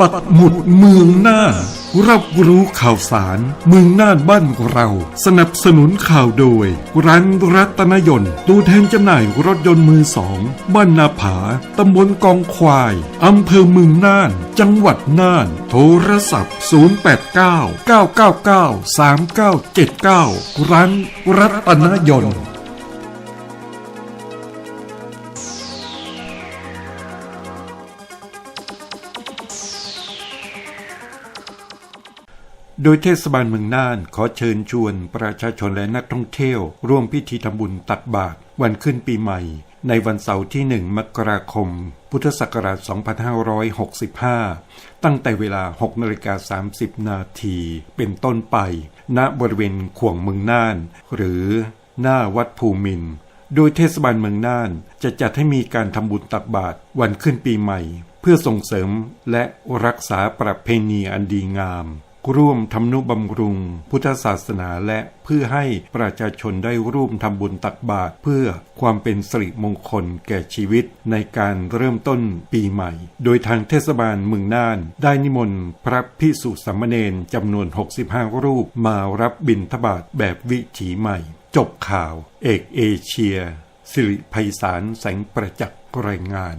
ปักหมุดเมืองน่านรับรู้ข่าวสาร เมืองน่านบ้านเรา สนับสนุนข่าวโดย ร้านรัตนยนต์ตัวแทนจำหน่ายรถยนต์มือสองบ้านนาผา ตำบลกองควายอำเภอเมืองน่าน จังหวัดน่าน โทรศัพท์ 089 999 3979 ร้านรัตนยนต์ โดยเทศบาลเมืองน่านขอเชิญชวนประชาชนและนักท่องเที่ยว ร่วมพิธีทำบุญตักบาตรวันขึ้นปีใหม่ ในวันเสาร์ที่ 1 มกราคม พุทธศักราช 2565 ตั้งแต่เวลา 6นาฬิกา30 นาทีเป็นต้นไป ณบริเวณขวงเมืองน่าน หรือหน้าวัดภูมิน โดยเทศบาลเมืองน่านจะจัดให้มีการทำบุญตักบาตรวันขึ้นปีใหม่ เพื่อส่งเสริมและรักษาประเพณีอันดีงาม ร่วมทำนุบำรุง พุทธศาสนาและเพื่อให้ประชาชนได้ร่วมทำบุญตักบาตรเพื่อความเป็นสิริมงคลแก่ชีวิตในการเริ่มต้นปีใหม่ โดยทางเทศบาลเมืองน่าน ได้นิมนต์พระพิสุสามเณรจำนวน 65 รูปมารับบิณฑบาตแบบวิถีใหม่ จบข่าว เอกเอเชีย สิริไพศาลแสงประจักษ์รายงาน